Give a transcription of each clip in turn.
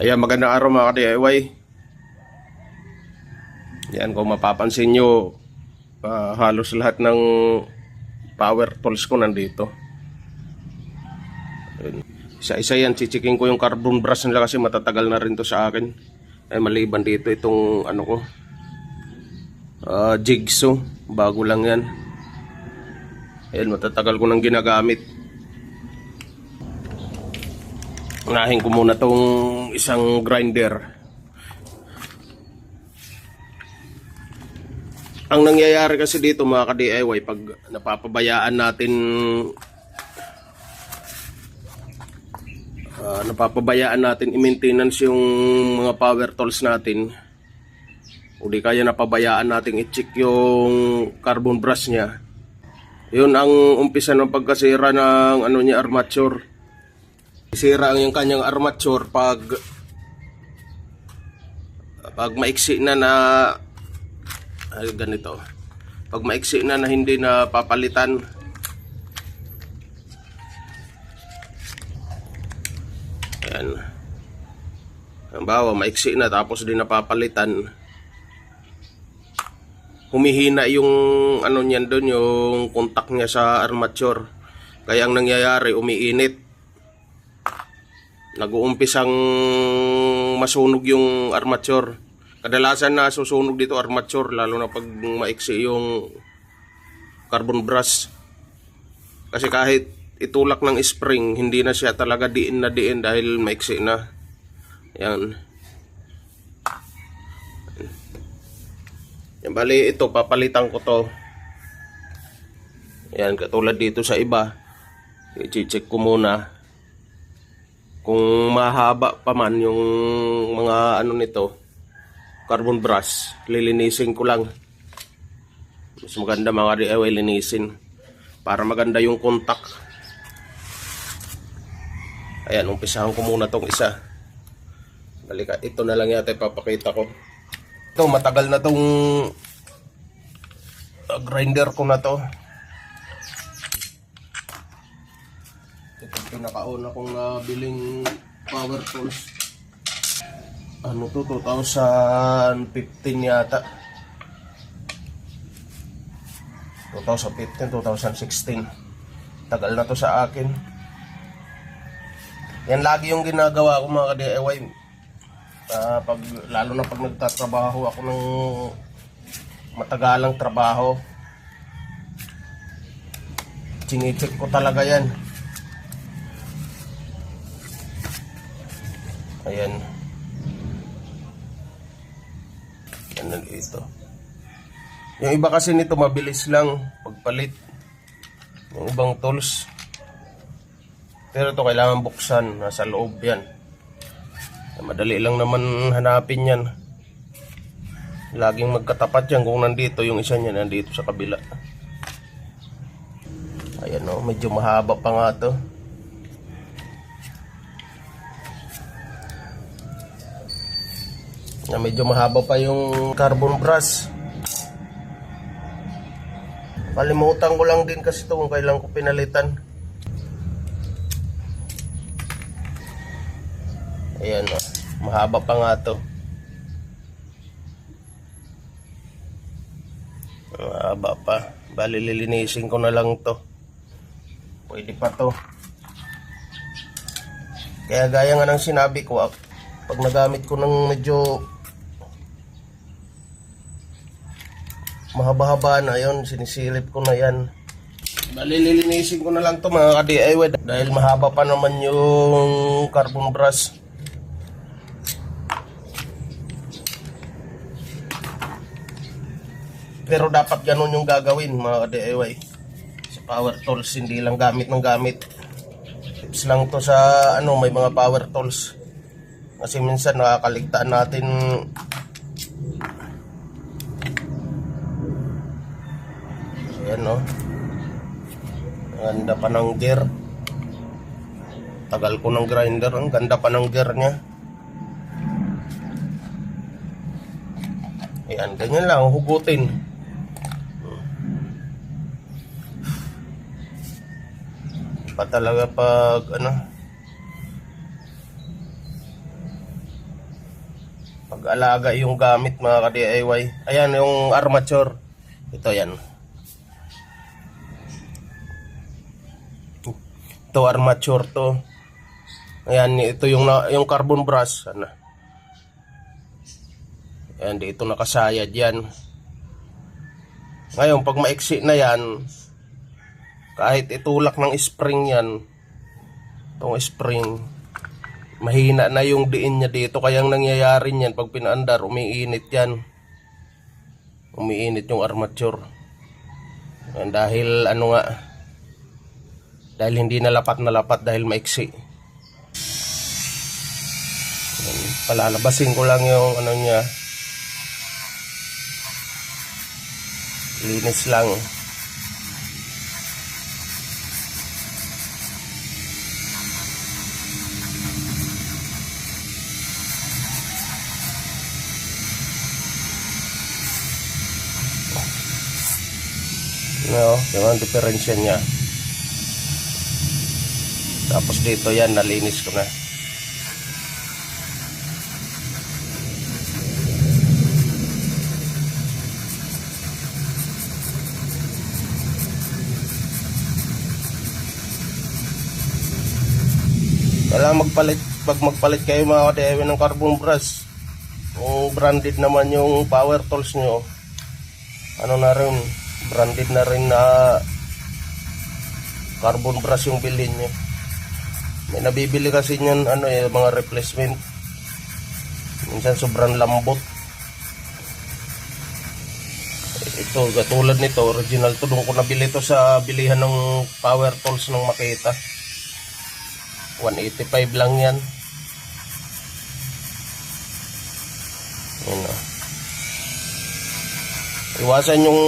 Ayan, magandang araw mga ka-DIY. Yan, kung mapapansin nyo, ah, halos lahat ng power tools ko nandito. Isa-isa yan, chichiking ko yung carbon brush nila kasi matatagal na rin to sa akin. Ay, maliban dito itong ano ko, ah, jigsaw. Bago lang yan. Ayan, matatagal ko nang ginagamit. Unahin ko muna tong isang grinder. Ang nangyayari kasi dito mga ka-DIY pag napapabayaan natin ah, napapabayaan natin i-maintenance yung mga power tools natin. O di kaya napabayaan natin i-check yung carbon brush niya. Yun ang umpisa ng pagkasira ng ano niya armature. Sira ang yung kanyang armature pag pag maiksi na na ganito. Pag maiksi na na hindi na papalitan Ayan. Halimbawa, maiksi na tapos di napapalitan. Humihina yung ano niyan doon, yung contact niya sa armature. Kaya ang nangyayari, umiinit nag-uumpisang masunog yung armature. Kadalasan na susunog dito armature lalo na pag maiksi yung carbon brush. Kasi kahit itulak ng spring, hindi na siya talaga diin na diin dahil maiksi na. Yan. Yan bali ito, papalitan ko to. Yan, katulad dito sa iba. I-check ko muna kung mahaba pa man yung mga ano nito carbon brush lilinisin ko lang mas maganda mga DIY linisin para maganda yung contact ayan umpisahan ko muna tong isa Balika, ito na lang yata ipapakita ko ito matagal na tong uh, grinder ko na to Ito pinakauna kong nabiling power tools. Ano to? 2015 yata. 2015, 2016. Tagal na to sa akin. Yan lagi yung ginagawa ko mga ka-DIY. Ah, pag, lalo na pag nagtatrabaho ako ng matagalang trabaho. Chinicheck ko talaga yan. Ayan. Yan na dito. Yung iba kasi nito mabilis lang pagpalit. Yung ibang tools. Pero ito kailangan buksan. Nasa loob yan. Madali lang naman hanapin yan. Laging magkatapat yan kung nandito. Yung isa niya nandito sa kabila. Ayan o, medyo mahaba pa nga to. na medyo mahaba pa yung carbon brush. Kalimutan ko lang din kasi ito kung kailan ko pinalitan. Ayan o. Mahaba pa nga to. Mahaba pa. Bali lilinisin ko na lang to. Pwede pa to. Kaya gaya nga ng sinabi ko, ah, pag nagamit ko ng medyo mahaba-haba na yon sinisilip ko na yan balilinisin ko na lang to mga ka-DIY dahil mahaba pa naman yung carbon brush pero dapat ganun yung gagawin mga ka-DIY sa power tools hindi lang gamit ng gamit tips lang to sa ano may mga power tools kasi minsan nakakaligtaan natin Ayan no. Ang ganda pa ng gear. Tagal ko ng grinder. Ang ganda pa ng gear niya. Ayan, ganyan lang, hugutin. Pa talaga pag ano pag-alaga yung gamit mga ka-DIY. Ayan yung armature. Ito yan. Ito armature to. Ayan, ito yung yung carbon brush. Ano? Ayan, dito nakasayad yan. Ngayon, pag maiksi na yan, kahit itulak ng spring yan, itong spring, mahina na yung diin niya dito. Kaya ang nangyayari niyan, pag pinaandar, umiinit yan. Umiinit yung armature. Ayan, dahil ano nga, dahil hindi nalapat na lapat dahil maiksi. Palalabasin ko lang yung ano niya. Linis lang. No, yung ang diferensya niya. Tapos dito yan, nalinis ko na. Kailangan magpalit, pag magpalit kayo mga kadewe ng carbon brush, kung branded naman yung power tools nyo, ano na rin, branded na rin na carbon brush yung bilhin nyo. May nabibili kasi niyan ano eh, mga replacement. Minsan sobrang lambot. Ito, katulad nito, original to. Doon ko nabili to sa bilihan ng power tools ng Makita. 185 lang yan. Yan o. Iwasan yung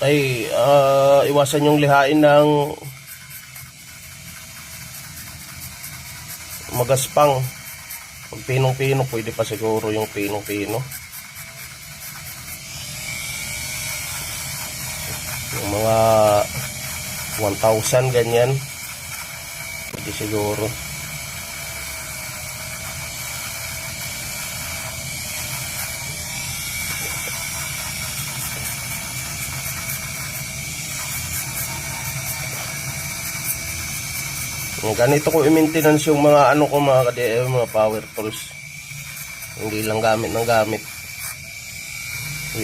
ay ah, iwasan yung lihain ng magaspang. Pag pinong-pino, pwede pa siguro yung pinong-pino. Yung mga 1,000 ganyan. Pwede siguro. Ganito ko i-maintenance yung mga ano ko mga kadi mga power tools. Hindi lang gamit ng gamit.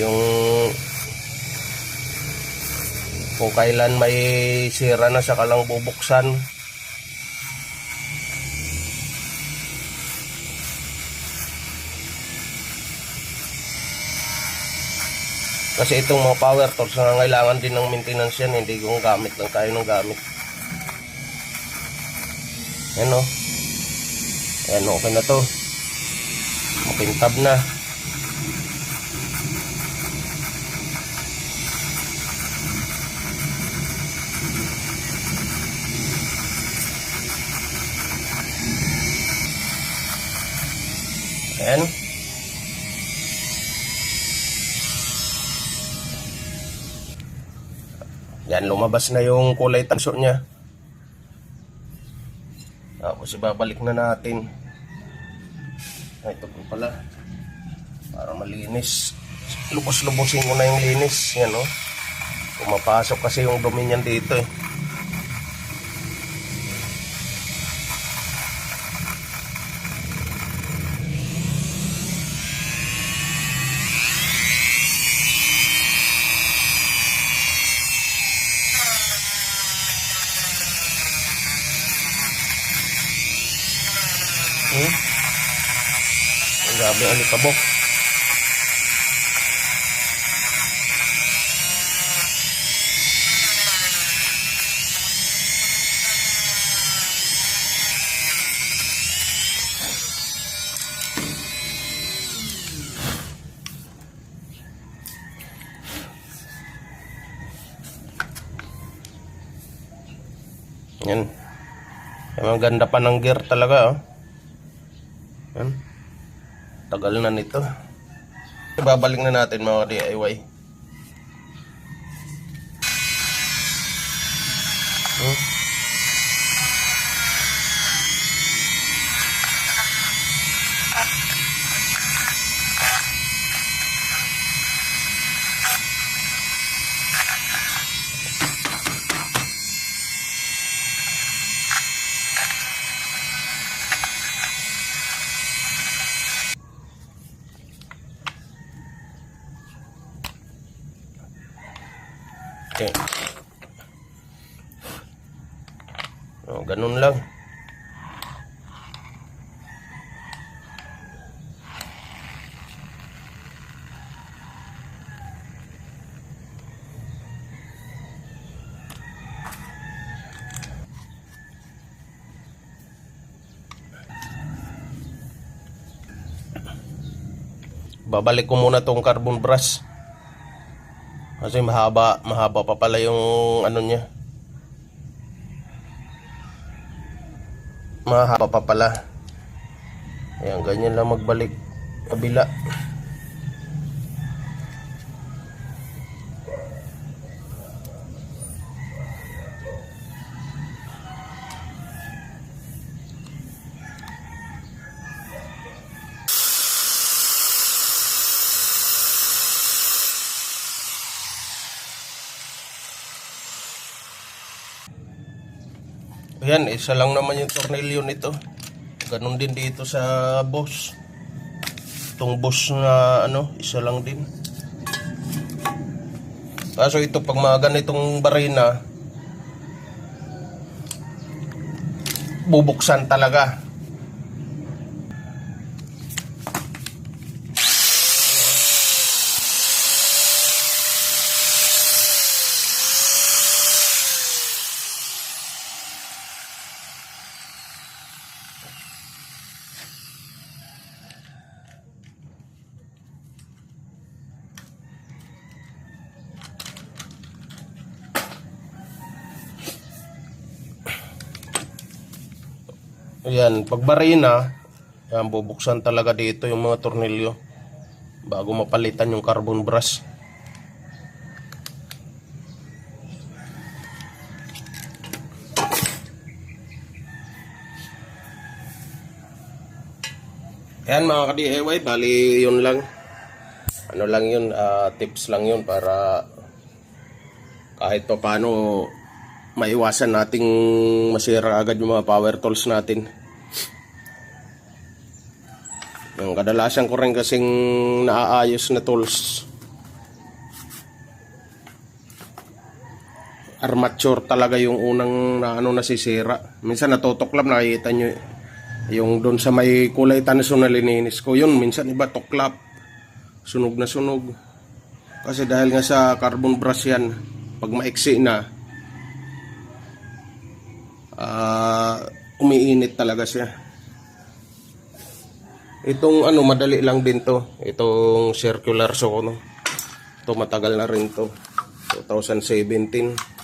Yung kung kailan may sira na sa kalang bubuksan. Kasi itong mga power tools nangangailangan din ng maintenance yan. Hindi kung gamit lang tayo ng gamit. Ayan o. Ayan okay na to. Makintab na. Ayan. Yan, lumabas na yung kulay tanso niya. Tapos ibabalik na natin. Ay, ito po pala. Para malinis. Lubos-lubosin ko na yung linis. Yan o. Pumapasok kasi yung dumi niyan dito eh. Hmm? Ang alikabok. Yan. Ang ganda pa ng gear talaga, oh. Tagal na nito. Babalik na natin mga DIY. Hmm? Okay. Oh, ganun lang. Babalik ko muna tong carbon brush. Kasi mahaba, mahaba pa pala yung ano niya. Mahaba pa pala. Ayan, ganyan lang magbalik. Kabila. Ayan, isa lang naman yung tornilyo nito. Ganon din dito sa boss. Itong boss na ano, isa lang din. Kaso ito, pag mga ganitong barina, bubuksan talaga. Ayan, pag barina, yan, bubuksan talaga dito yung mga tornilyo bago mapalitan yung carbon brush. Ayan mga ka-DIY, bali yun lang. Ano lang yun, ah, tips lang yun para kahit pa paano maiwasan nating masira agad yung mga power tools natin. Yung kadalasan ko rin kasing naaayos na tools. Armature talaga yung unang na ano nasisira. Minsan natutuklap nakikita nyo yung doon sa may kulay tanso na lininis ko. Yun minsan iba tuklap. Sunog na sunog. Kasi dahil nga sa carbon brush yan, pag maiksi na, ah umiinit talaga siya. Itong ano, madali lang din to. Itong circular saw no. Ito matagal na rin to. 2017.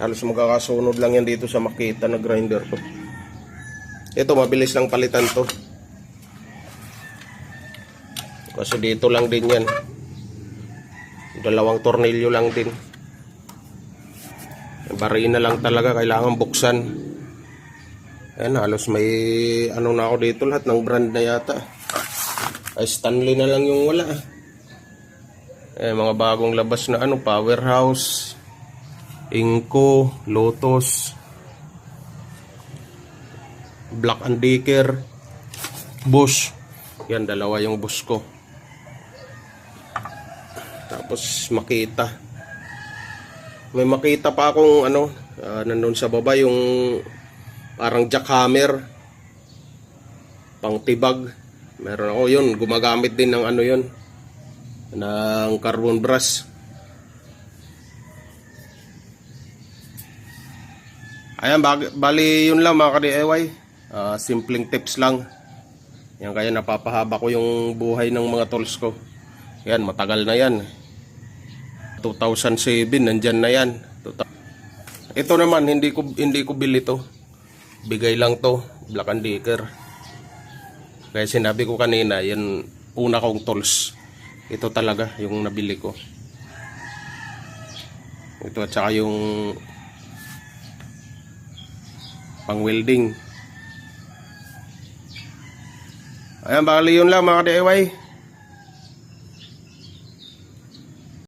Halos magkakasunod lang yan dito sa makita na grinder to. Ito, mabilis lang palitan to. Kasi dito lang din yan. Dalawang tornilyo lang din. Barina lang talaga, kailangan buksan. Ayan, halos may ano na ako dito lahat ng brand na yata. Ay, Stanley na lang yung wala. Eh, mga bagong labas na ano, Powerhouse, Inco, Lotus, Black and Decker, Bosch. Yan, dalawa yung Bosch ko. Tapos makita. May makita pa akong ano, ah, nandun sa baba yung parang jackhammer. Pang tibag meron ako yun gumagamit din ng ano yun ng carbon brush. Ayan bali yun lang mga ka-DIY Ah, simpleng tips lang. Yan kaya napapahaba ko yung buhay ng mga tools ko. Yan matagal na yan 2007 nandyan na yan ito naman hindi ko hindi ko bili to bigay lang to black and decker Kaya sinabi ko kanina, yan una kong tools. Ito talaga yung nabili ko. Ito at saka yung pang welding. Ayan, bali yun lang mga DIY.